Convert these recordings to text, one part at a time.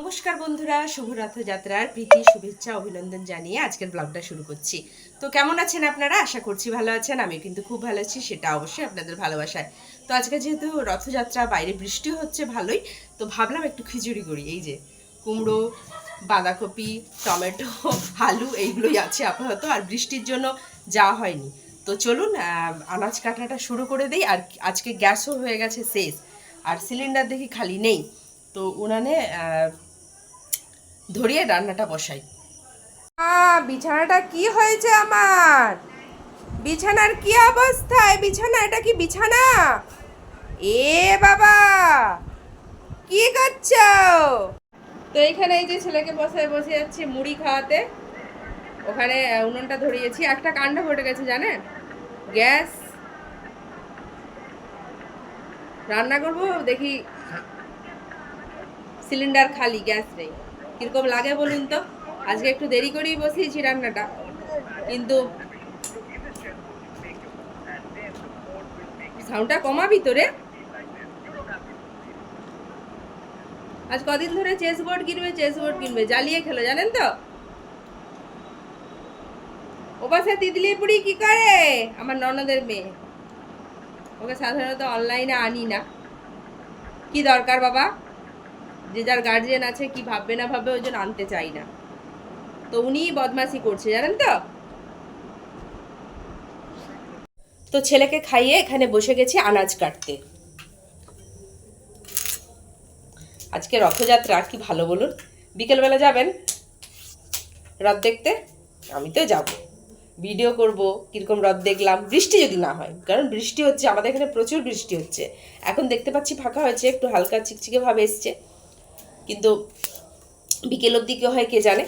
নমস্কার বন্ধুরা শুভ রথযাত্রার প্রীতি, শুভেচ্ছা, অভিনন্দন জানিয়ে আজকের ব্লগটা শুরু করছি। তো কেমন আছেন আপনারা? আশা করছি ভালো আছেন আমি কিন্তু খুব ভালো আছি, সেটা অবশ্যই আপনাদের ভালোবাসায়। তো আজকে যেহেতু রথযাত্রা, বাইরে বৃষ্টি হচ্ছে ভালোই, তো ভাবলাম একটু খিচুড়ি করি, এই যে কুমড়ো, বাঁধাকপি, টমেটো, আলু, এইগুলোই আছে আপাতত, আর বৃষ্টির জন্য যাওয়া হয়নি। তো চলুন আনাজ কাটাটা শুরু করে দিই, আর আজকে গ্যাসও হয়ে গেছে শেষ, আর সিলিন্ডার দেখি খালি নেই। তো উনানে ধরিয়ে রান্নাটা বসাই। বিছানাটা কি হয়েছে আমার? বিছানার কি অবস্থায় বিছানা, এটা কি বিছানা? এ বাবা, কি করছ? তো এখানে এই যে ছেলেকে বসে বসে যাচ্ছি মুড়ি খাওয়াতে। ওখানে উনুনটা ধরিয়েছি। একটা কাণ্ড ঘটে গেছে, জানেন? গ্যাস। রান্না করব, দেখি সিলিন্ডার খালি, গ্যাস নেই। কীরকম লাগে বলুন তো? আজকে একটু দেরি করেই বসিয়েছি রান্নাটা। কিন্তু সাউন্ডটা কমাবি তো রে? আজ কদিন ধরে চেস বোর্ড কিনবে চেস বোর্ড কিনবে। জ্বালিয়ে খেলো, জানেন তো? ও পাশে তিতলি পুরি কি করে? আমার ননদের মেয়ে। ওকে সাধারণত অনলাইনে আনি না। কি দরকার বাবা? যে যার গার্জিয়ান আছে, কি ভাববে না ভাববে ওই জন্য আনতে চাই না। তো উনিই বদমাসি করছে, জানেন তো? তো ছেলেকে খাইয়ে এখানে বসে গেছি আনাজ কাটতে। আজকে রথযাত্রা, কি ভালো বলুন। বিকেলবেলা যাবেন? রথ দেখতে? আমি তো যাব। ভিডিও করব, কীরকম রথ দেখলাম, বৃষ্টি যদি না হয়। কারণ বৃষ্টি হচ্ছে, আমাদের এখানে প্রচুর বৃষ্টি হচ্ছে। এখন দেখতে পাচ্ছি ফাঁকা হয়েছে, একটু হালকা চিকচিকে ভাবে এসছে। কিন্তু বিকেল অব্দি কি হয় কে জানে?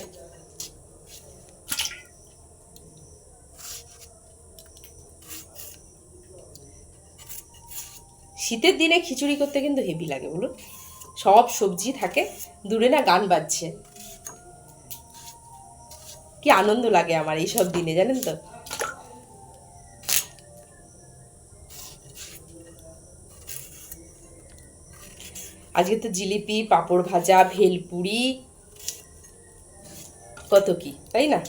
শীতের দিনে খিচুড়ি করতে কিন্তু হেভি লাগে, বলুন। সব সবজি থাকে, দূরে না গান বাজছে। কি আনন্দ লাগে আমার এই সব দিনে, জানেন তো? আজকে তো জিলিপি, পাঁপড় ভাজা, ভেলপুরি, কত কি, তাই না?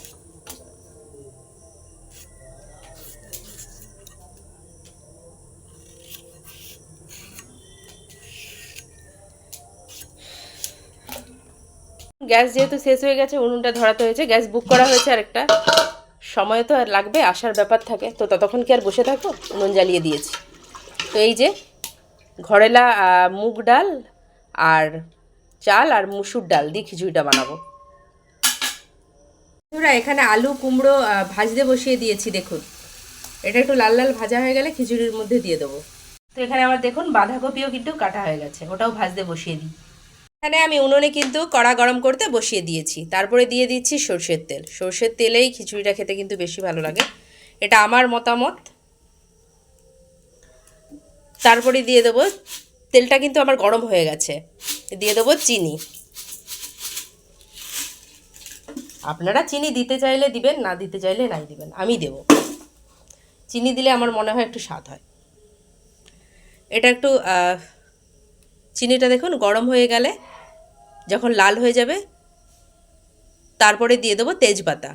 গ্যাস যেহেতু শেষ হয়ে গেছে, উনুনটা ধরাতে হয়েছে, গ্যাস বুক করা হয়েছে আর একটা সময় তো আর লাগবে, আসার ব্যাপার থাকে। তো ততক্ষণ কি আর বসে থাকো উনুন জ্বালিয়ে দিয়েছি। তো এই যে ঘরেলা মুগ ডাল আর চাল আর মুসুর ডাল দিয়ে খিচুড়িটা বানাবো। এখানে আলু, কুমড়ো ভাজতে বসিয়ে দিয়েছি, দেখুন। এটা একটু লাল লাল ভাজা হয়ে গেলে খিচুড়ির মধ্যে দিয়ে দেবো। তো এখানে আমার দেখুন, বাঁধাকপিও কিন্তু কাটা হয়ে গেছে, ওটাও ভাজতে বসিয়ে দিই। এখানে আমি উনুনে কিন্তু কড়া গরম করতে বসিয়ে দিয়েছি, তারপরে দিয়ে দিচ্ছি সর্ষের তেল। সর্ষের তেলেই খিচুড়িটা খেতে কিন্তু বেশি ভালো লাগে। এটা আমার মতামত। তারপরে দিয়ে দেবো তেলটা কিন্তু আমার গরম হয়ে গেছে। দিয়ে দেবো চিনি। আপনারা চিনি দিতে চাইলে দিবেন, না দিতে চাইলে নাই দিবেন, আমি দেব। চিনি দিলে আমার মনে হয় একটু স্বাদ হয়। এটা একটু চিনিটা দেখুন গরম হয়ে গেলে, যখন লাল হয়ে যাবে, তারপরে দিয়ে দেবো তেজপাতা।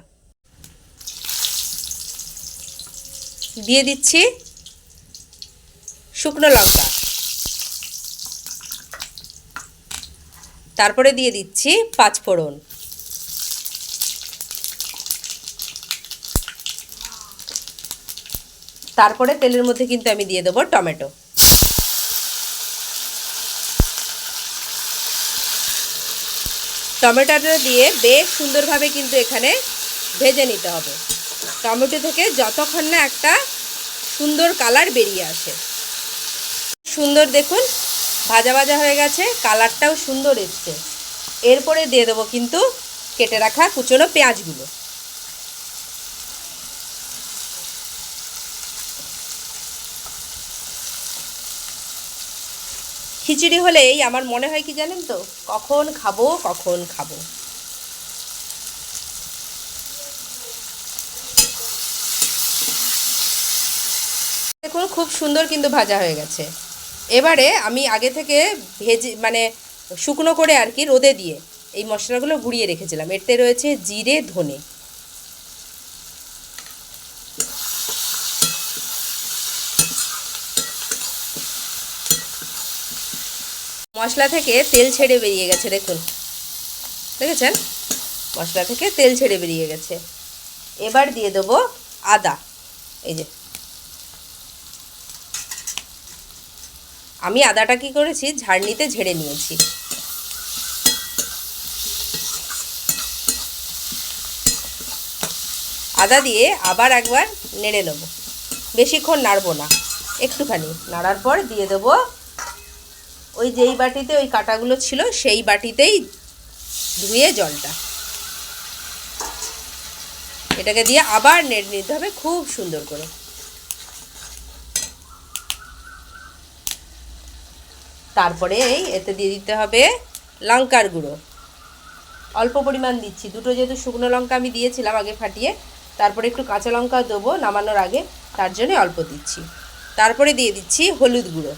দিয়ে দিচ্ছি শুকনো লঙ্কা। তারপরে দিয়ে দিচ্ছি পাঁচ ফোড়ন। তারপরে তেলের মধ্যে কিন্তু আমি দিয়ে দেবো টমেটো। টমেটোটা দিয়ে বেশ সুন্দরভাবে কিন্তু এখানে ভেজে নিতে হবে। টমেটো থেকে যতক্ষণ না একটা সুন্দর কালার বেরিয়ে আসে। সুন্দর দেখুন ভাজা ভাজা হয়ে গেছে, কালারটাও সুন্দর এসছে। এরপরে দিয়ে দেবো কিন্তু কেটে রাখা কুচনো পেঁয়াজগুলো। খিচুড়ি হলেই আমার মনে হয় কি জানেন তো? কখন খাব কখন খাব। দেখুন, খুব সুন্দর কিন্তু ভাজা হয়ে গেছে। এবারে আমি আগে থেকে ভেজে মানে শুকনো করে আর কি রোদে দিয়ে এই মশলাগুলো গুঁড়িয়ে রেখেছিলাম। এতে রয়েছে জিরে, ধনে। মশলা থেকে তেল ছেড়ে বেরিয়ে গেছে, দেখুন। দেখেছেন? মশলা থেকে তেল ছেড়ে বেরিয়ে গেছে। এবার দিয়ে দেবো আদা। এই যে আমি আদাটা কি করেছি? ঝাড়নিতে ঝেড়ে নিয়েছি। আদা দিয়ে আবার একবার নেড়ে নেব। বেশিক্ষণ নাড়বো না। একটুখানি। নাড়ার পর দিয়ে দেবো ওই যেই বাটিতে ওই কাটাগুলো ছিল, সেই বাটিতেই ধুয়ে জলটা। এটাকে দিয়ে আবার নেড়ে নিতে হবে খুব সুন্দর করে। তারপরে এই এতে দিয়ে দিতে হবে লঙ্কার গুঁড়ো। অল্প পরিমাণ দিচ্ছি। দুটো যেহেতু শুকনো লঙ্কা আমি দিয়েছিলাম আগে ফাটিয়ে, তারপরে একটু কাঁচা লঙ্কা দেবো নামানোর আগে, তার জন্য অল্প দিচ্ছি। তারপরে দিয়ে দিচ্ছি হলুদ গুঁড়ো।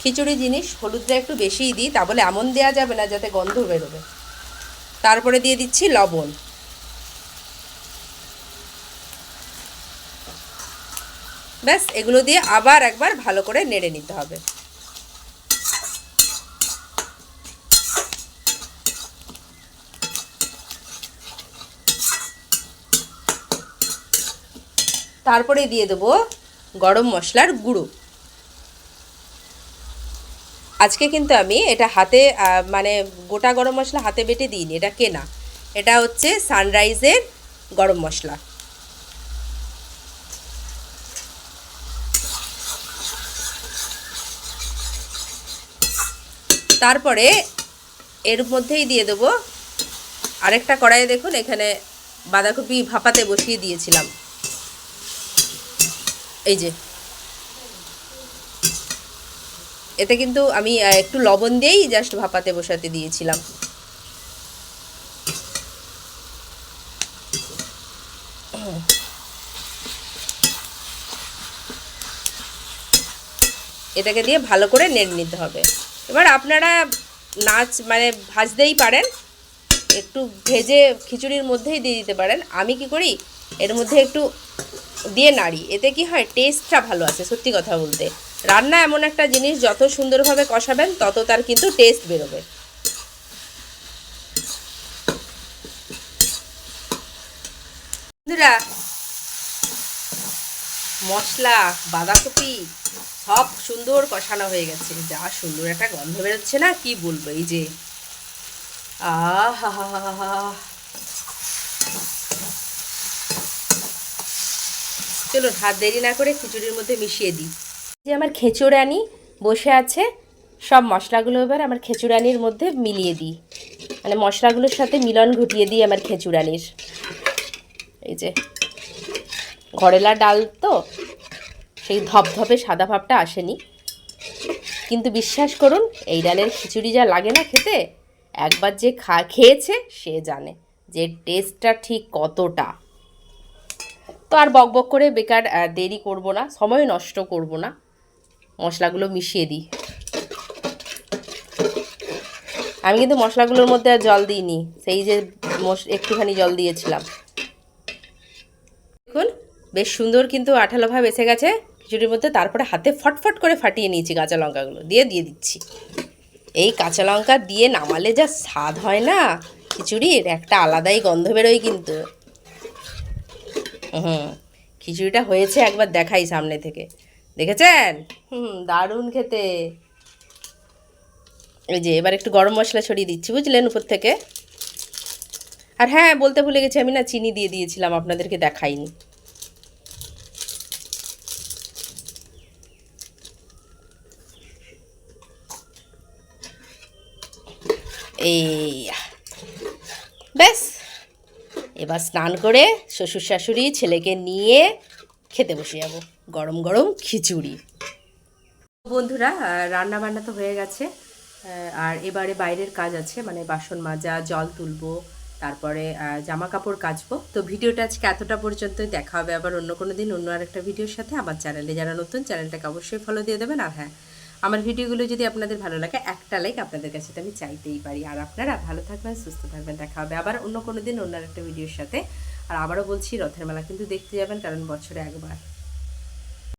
খিচুড়ি জিনিস হলুদটা একটু বেশিই দিই, তা বলে এমন দেওয়া যাবে না যাতে গন্ধ বেরোবে। তারপরে দিয়ে দিচ্ছি লবণ। ব্যাস, এগুলো দিয়ে আবার একবার ভালো করে নেড়ে নিতে হবে। তারপরে দিয়ে দেবো গরম মশলার গুঁড়ো। আজকে কিন্তু আমি এটা হাতে মানে গোটা গরম মশলা হাতে বেটে দিইনি, এটা কেনা। এটা হচ্ছে সানরাইজের গরম মশলা। তারপরে এর মধ্যেই দিয়ে দেবো। আরেকটা কড়াইয়ে দেখুন, এখানে বাঁধাকপি ভাপাতে বসিয়ে দিয়েছিলাম। এই যে। এতে কিন্তু আমি একটু লবণ দিয়েই জাস্ট ভাপাতে বসাতে দিয়েছিলাম। এটাকে দিয়ে ভালো করে নেড়ে নিতে হবে। এবার আপনারা নাচ মানে ভাজতেই পারেন। একটু ভেজে খিচুড়ির মধ্যেই দিয়ে দিতে পারেন। আমি কি করি, এর মধ্যে একটু দিয়ে নাড়ি। এতে কি হয় টেস্টটা ভালো আছে সত্যি কথা বলতে। রান্না এমন একটা জিনিস, যত সুন্দরভাবে কষাবেন, তত তার কিন্তু টেস্ট বেরোবে। বন্ধুরা, মশলা, বাঁধাকপি সব সুন্দর কষানো হয়ে গেছে। যা সুন্দর একটা গন্ধ বেরোচ্ছে না, কি বলব এই যে? আহা চলুন হাত দেরি না করে খিচুড়ির মধ্যে মিশিয়ে দিই। যে আমার খেচুড়ানি বসে আছে, সব মশলাগুলো এবার আমার খেচুড়ানির মধ্যে মিলিয়ে দিই। মানে মশলাগুলোর সাথে মিলন ঘটিয়ে দিই আমার খেচুড়ানির। এই যে ঘরেলা ডাল তো? সেই ধপধপে সাদা ভাবটা আসেনি। কিন্তু বিশ্বাস করুন, এই ডালের খিচুড়ি যা লাগে না খেতে, একবার যে খা, খেয়েছে সে জানে যে টেস্টটা ঠিক কতটা। তো আর বক বক করে বেকার দেরি করব না সময় নষ্ট করব না। মশলাগুলো মিশিয়ে দিই। আমি কিন্তু মশলাগুলোর মধ্যে আর জল দিইনি, সেই যে একটুখানি জল দিয়েছিলাম। দেখুন, বেশ সুন্দর কিন্তু আঠালো ভাব এসে গেছে। খিচুড়ির মধ্যে তারপরে হাতে ফটফট করে ফাটিয়ে নিয়েছি কাঁচা লঙ্কাগুলো। দিয়ে দিয়ে দিচ্ছি। এই কাঁচা লঙ্কা দিয়ে নামালে যা স্বাদ হয় না, খিচুড়ির একটা আলাদাই গন্ধ বেরোয় কিন্তু। হুম, খিচুড়িটা হয়েছে একবার দেখাই সামনে থেকে। দেখেছেন? হুম, দারুণ খেতে। এই যে, এবার একটু গরম মশলা ছড়িয়ে দিচ্ছি, বুঝলেন উপর থেকে? আর হ্যাঁ বলতে ভুলে গেছি, আমি না চিনি দিয়ে দিয়েছিলাম, আপনাদেরকে দেখাইনি এই ব্যাস এবার স্নান করে শ্বশুর শাশুড়ি ছেলেকে নিয়ে খেতে বসে যাব। গরম গরম খিচুড়ি। বন্ধুরা রান্না বান্না তো হয়ে গেছে আর এবারে বাইরের কাজ আছে মানে বাসন মাজা, জল তুলবো, তারপরে জামা কাপড় কাচবো। তো ভিডিওটা আজকে এতটা পর্যন্তই, দেখা হবে আবার অন্য কোনো দিন, অন্য আরেকটা ভিডিওর সাথে। আমার চ্যানেলে যারা নতুন, চ্যানেলটাকে অবশ্যই ফলো দিয়ে দেবেন। আর হ্যাঁ আমার ভিডিওগুলো যদি আপনাদের ভালো লাগে, একটা লাইক আপনাদের কাছে তো আমি চাইতেই পারি। আর আপনারা ভালো থাকবেন, সুস্থ থাকবেন, দেখা হবে আবার অন্য কোনো দিন অন্য একটা ভিডিওর সাথে। আর আবারও বলছি, রথের মেলা কিন্তু দেখতে যাবেন, কারণ বছরে একবার।